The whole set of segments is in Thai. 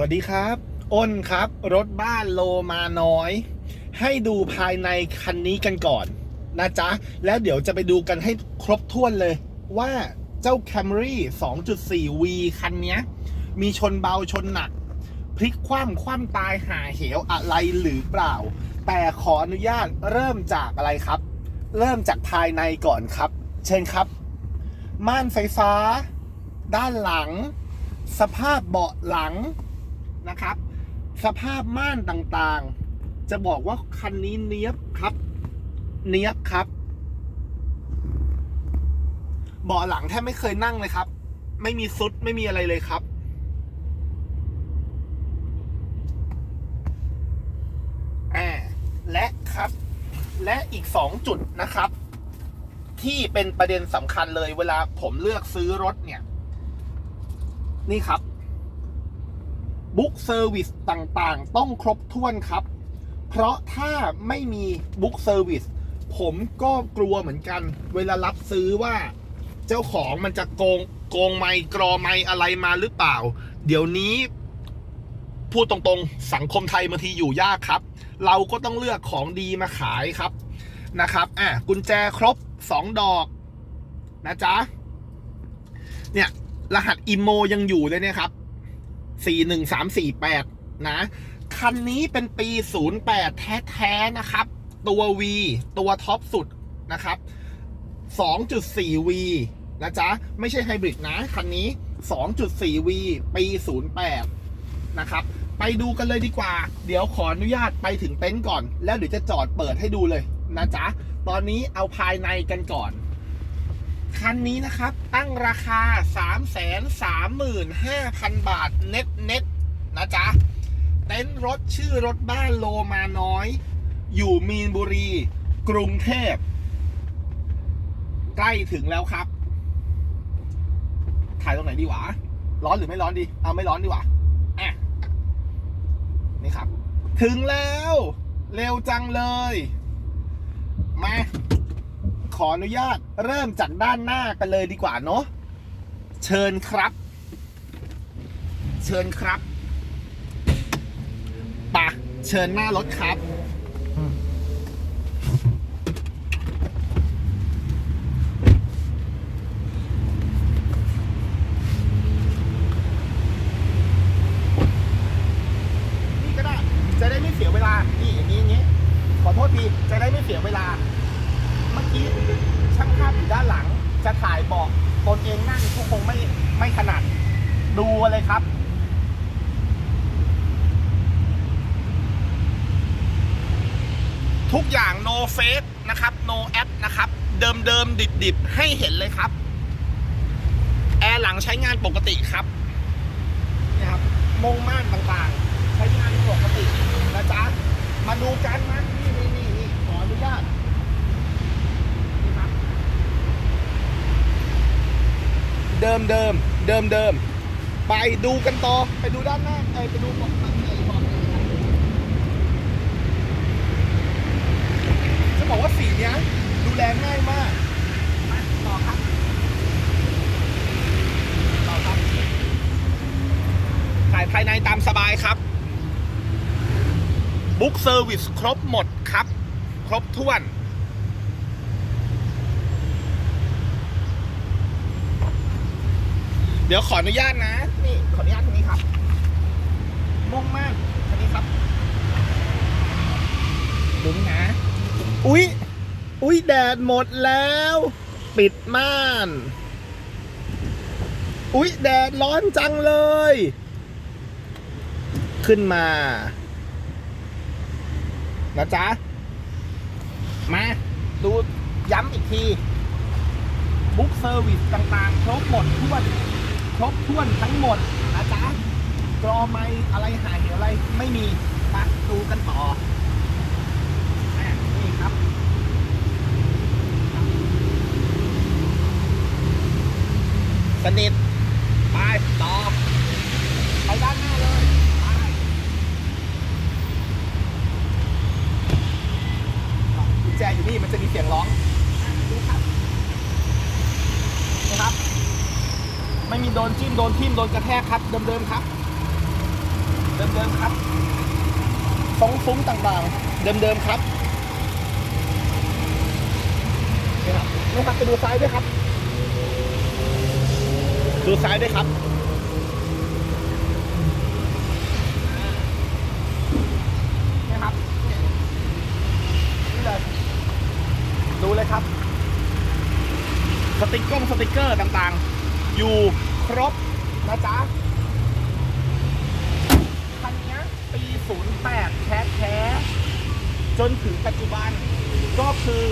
สวัสดีครับ อ้นครับ รถบ้านโลมาน้อย ให้ดูภายในคันนี้กันก่อน นะจ๊ะ แล้วเดี๋ยวจะไปดูกันให้ครบถ้วนเลย ว่าเจ้า Camry 2.4V คันนี้มีชนเบาชนหนัก พลิกคว่ำคว่ำตายหาเหวอะไรหรือเปล่า แต่ขออนุญาตเริ่มจากอะไรครับ เริ่มจากภายในก่อนครับ เชิญครับ ม่านไฟฟ้า ด้านหลัง สภาพเบาะหลัง นะครับ สภาพม่านต่างๆ จะบอกว่าคันนี้เนี้ยบครับ เนี้ยบครับเบาะหลังแทบไม่เคยนั่งเลยครับ ไม่มีซุดไม่มีอะไรเลยครับอ่าและครับ และอีกสองจุดนะครับ ที่เป็นประเด็นสำคัญเลยเวลาผมเลือกซื้อรถเนี่ย นี่ครับ บุ๊กเซอร์วิสต่างๆ ต้องครบถ้วนครับ เพราะถ้าไม่มีบุ๊กเซอร์วิสผมก็กลัวเหมือนกัน เวลารับซื้อว่า เจ้าของมันจะโกงโกงไม่กรอไม่อะไรมาหรือเปล่า เดี๋ยวนี้ พูดตรงๆ สังคมไทยบางทีอยู่ยากครับ เราก็ต้องเลือกของดีมาขายครับนะครับ อะกุญแจครบ 2 ดอก นะจ๊ะ เนี่ย รหัสอิโมยังอยู่เลยเนี่ยครับ 41348 นะ คันนี้เป็นปี 08 แท้ ๆ นะครับ ตัว V ตัวท็อปสุดนะครับ 2.4V นะจ๊ะ ไม่ใช่ไฮบริดนะ คันนี้ 2.4V ปี 08 นะครับ ไปดูกันเลยดีกว่า เดี๋ยวขออนุญาตไปถึงเต็นท์ก่อน แล้วเดี๋ยวจะจอดเปิดให้ดูเลยนะจ๊ะ ตอนนี้เอาภายในกันก่อน คันนี้นะครับ ตั้งราคา 335,000 บาทเน็ตเน็ตนะจ๊ะ เต็นท์รถชื่อรถบ้านโลมาน้อย อยู่มีนบุรี กรุงเทพ ใกล้ถึงแล้วครับ ถ่ายตรงไหนดีวะ ร้อนหรือไม่ร้อนดี เอาไม่ร้อนดีกว่าอะนี่ครับ ถึงแล้ว เร็วจังเลย มา ขออนุญาตเริ่มจากด้านหน้ากันเลยดีกว่าเนาะเชิญครับ เชิญครับปะเชิญหน้ารถครับ นี่ก็ได้ จะได้ไม่เสียเวลา นี่อย่างนี้อย่างนี้ ขอโทษทีจะได้ไม่เสียเวลา เมื่อกี้ช่างภาพอยู่ด้านหลัง จะถ่ายเบอกตนเองนั่งก็คงไม่ไม่ถนัด ดู เลยครับ ทุกอย่าง no face นะครับ no app นะครับ เดิมเดิมดิบดิบๆให้เห็นเลยครับ แอร์หลังใช้งานปกติครับนี่ครับมงม่านต่างๆ ใช้งานปกตินะจ๊ะ มาดูกันนะนี่นี่นี่นี่ขออนุญาตนี่ครับเดิมเดิมเดิมเดิม ไปดูกันต่อ ไปดูด้านหน้าไปดูบอกข้างในบอกจะบอกว่าสีเนี้ยดูแลง่ายมากต่อครับต่อครับถ่ายภายในตามสบายครับ บุ๊กเซอร์วิสครบหมดครับ ครบถ้วน เดี๋ยวขออนุญาตนะ นี่ขออนุญาตตรงนี้ครับม่วงมากอันนี้ครับดูนี่นะ อุ๊ย อุ๊ย แดดหมดแล้ว ปิดม่าน อุ๊ย แดดร้อนจังเลย ขึ้นมา นะจ๊ะ มา ดูย้ำอีกที บุ๊กเซอร์วิสต่างๆ ครบหมดท้วน ครบถ้วนทั้งหมดนะจ๊ะกรอไม่อะไรหายเหวอะไรไม่มีมาดูกันต่อะนี่ครับ สนิท ไป ต่อ ไปด้านหน้าเลย ไป กุญแจอยู่นี่มันจะมีเสียงร้องอะดูครับนะครับ ไม่มี โดนจิ้มโดนทิ่มโดนกระแทกครับเดิมๆครับ เดิมๆครับทรงซุ้มต่างๆ เดิมๆครับนี่ครับนี่ครับไปดูซ้ายด้วยครับ ดูซ้ายด้วยครับนี่ครับนี่เลยดูเลยครับ สติกเกอร์สติกเกอร์ต่างๆ อยู่ ครบนะจ๊ะ คันนี้ปี 08 แท้แท้ๆจนถึงปัจจุบันก็คือ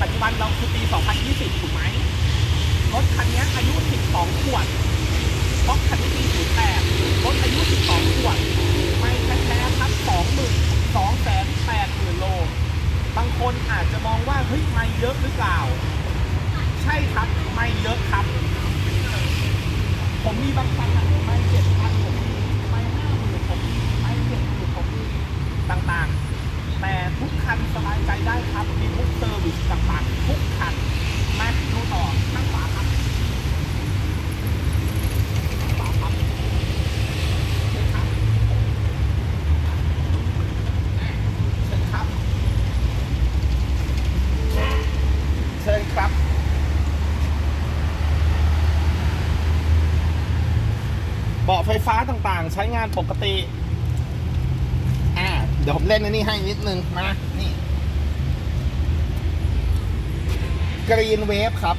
ปัจจุบันเราคือปี 2020 ถูกไหมรถคันนี้อายุ 12 ขวดเพราะคันนี้ปี 08 รถอายุ 12 ขวด ไม่แท้แท้ๆครับ20,000 2 8 0 0 0 0โล บางคนอาจจะมองว่า เฮ้ย ไม่เยอะหรือเปล่า ใช่ครับ ไม่เยอะครับ ผมมีบางคันะไม่เจ็ดพันผมมีไม่ห้าหมื่นผมมีไม่เจ็ดหมื่นผมมีต่างๆ แต่ทุกคันสบายใจได้ครับ มีทุกเซอร์วิสต่างๆ ทุกคัน มาดูต่อข้างขวาครับข้างขวาครับเชิญครับเชิญครับ เชิญครับ เบาะไฟ้าต่างๆ ใช้งานปกติ อ่า เดี๋ยวผมเล่นอันนี้ให้นิดนึง มา นี่กรีนเวฟครับ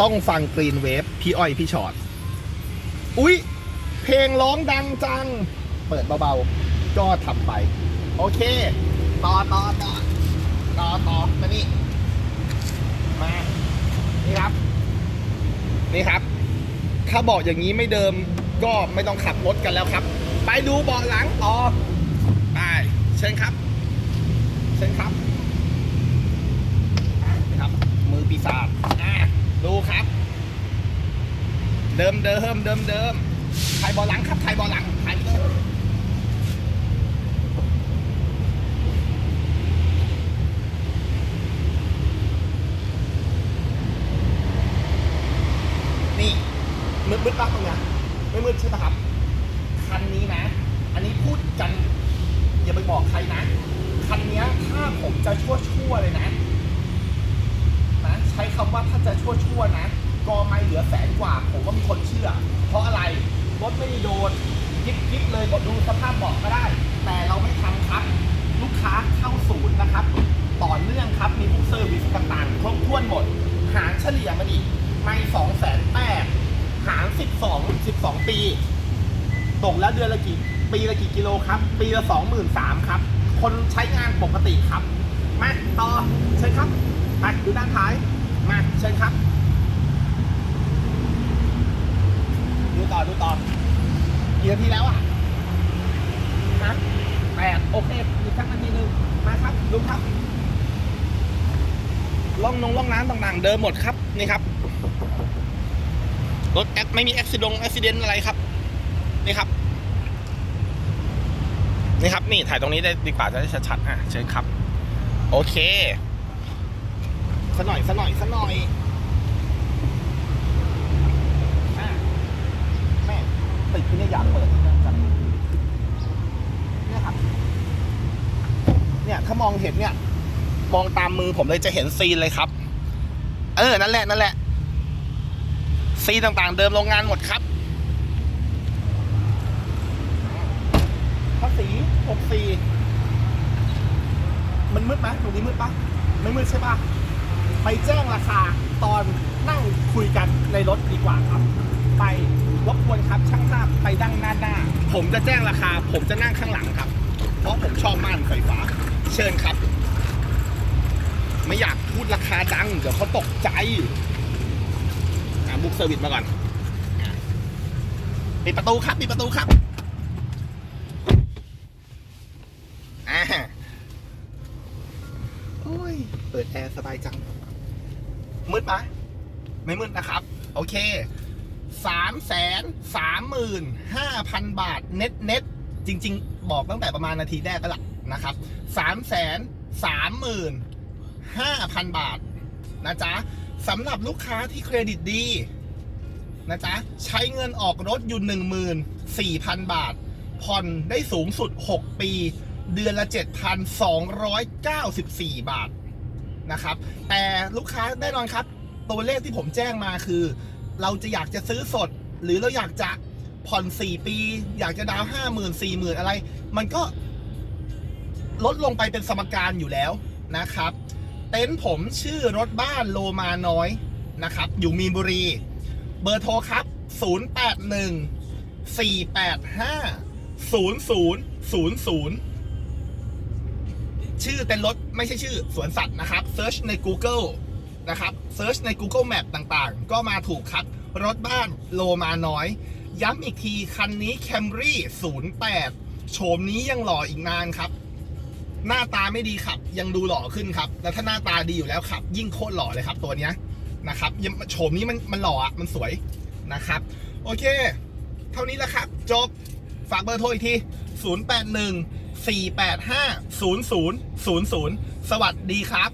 ต้องฟังกรีนเวฟพี่อ้อยพี่ช็อตอุ๊ย เพลงร้องดังจัง เปิดเบาๆ ก็ทำไป โอเค ต่อต่อต่อต่อต่อมานี่ มา นี่ครับ นี่ครับ ถ้าเบอกอย่างนี้ไม่เดิมก็ไม่ต้องขับรถกันแล้วครับ ไปดูเบาะหลังต่อไปเชิญครับ เชิญครับนะครับ มือปีศาจอะดูครับ เดิมเดิมเดิมเดิมถ่ายเบาะหลังครับถ่ายเบาะหลังถ่ายไปเลยนี่ มื ดมืดปะตรงเนี้ยไม่มืดใช่ปะครับ คันนี้นะ อันนี้พูดกัน อย่าไปบอกใครนะ คันนี้ถ้าผมจะชั่วชั่วๆเลยนะนะใช้คำว่าถ้าจะชั่วชั่วๆนะก็ไม่เหลือแสนกว่า ผมว่ามีคนเชื่อ เพราะอะไรรถไม่ได้โดนยิบยิบเลยกดูสภาพบาะก็ได้ แต่เราไม่ทำครับ ลูกค้าเข้าศูนย์นะครับ ต่อเนื่องครับมีพวกเซอร์วิสต่างๆครบถ้วนหมด หารเฉลี่ยมาดิไม่สองแสนแปด หารสิบสองสิบสองปี ตกแล้วเดือนละกี่ปีละกี่กิโลครับ ปีละสองหมื่นสามครับ คนใช้งานปกติครับ มาต่อเชิญครับมาดูด้านท้าย มาเชิญครับ ดูต่อดูต่อกี่นาทีแล้วอะฮะแปดโอเคอีกสักนาทีหนึ่งมาครับดูครับล่องนงล่องน้ำต่างๆ เดิมหมดครับนี่ครับ รถแอดไม่มีอุบิเหตุอุบิเหตุอะไรครับ นี่ครับ นี่ครับ นี่ถ่ายตรงนี้ได้ดีกว่าจะได้ชัดๆอะเชิญครับ โอเคสักหน่อยสักหน่อยสักหน่อยแม่ติดที่นี่อยากเปิดเนี่ยครับ เนี่ยถ้ามองเห็นเนี่ย มองตามมือผมเลยจะเห็นซีนเลยครับ เออ นั่นแหละ นั่นแหละ ซีต่างๆ เดิมโรงงานหมดครับภาษี64มันมืดไหมตรงนี้มืดปะไม่มืดใช่ปะไปแจ้งราคาตอนนั่งคุยกันในรถดีกว่าครับ ไปรบกวนครับช่างภาพไปดั้งหน้าหน้า ผมจะแจ้งราคา ผมจะนั่งข้างหลังครับ เพราะผมชอบม่านไฟฟ้า เชิญครับ ไม่อยากพูดราคาดัง เดี๋ยวเขาตกใจ บุ๊กเซอร์วิสมาก่อนปิดประตูครับปิดประตูครับอ่าโอ้ย เปิดแอร์สบายจัง มืดปะไม่มืดนะครับ โอเคสามแสนสามหมื่นห้าพันบาทเน็ตเน็ตจริง ๆ บอกตั้งแต่ประมาณนาทีแรกก็ละนะครับสามแสนสามหมื่นห้าพันบาทนะจ๊ะสำหรับลูกค้าที่เครดิตดี นะจ๊ะ ใช้เงินออกรถอยู่ 14,000 บาท ผ่อนได้สูงสุด 6 ปี เดือนละ 7,294 บาทนะครับ แต่ลูกค้าแน่นอนครับ ตัวเลขที่ผมแจ้งมาคือ เราจะอยากจะซื้อสด หรือเราอยากจะผ่อน 4 ปี อยากจะดาวห้าหมื่นสี่หมื่นอะไร มันก็ลดลงไปเป็นสมการอยู่แล้วนะครับ เต็นท์ผมชื่อรถบ้านโลมาน้อยนะครับ อยู่มีนบุรี เบอร์โทรครับ 081 485 0000 ชื่อเต็นท์รถไม่ใช่ชื่อสวนสัตว์นะครับเซิร์ชใน Google นะครับเซิร์ชใน Google Map ต่างๆ ก็มาถูกครับ รถบ้านโลมาน้อย ย้ำอีกที คันนี้ Camry 08 โฉมนี้ยังหล่ออีกนานครับ หน้าตาไม่ดีขับ ยังดูหล่อขึ้นครับ แล้วถ้าหน้าตาดีอยู่แล้วขับ ยิ่งโคตรหล่อเลยครับตัวเนี้ย นะครับโฉมนี้มันมันหล่ออะมันสวยนะครับ โอเค เท่านี้แหละครับ จบ ฝากเบอร์โทรอีกที 081 485 0000 สวัสดีครับ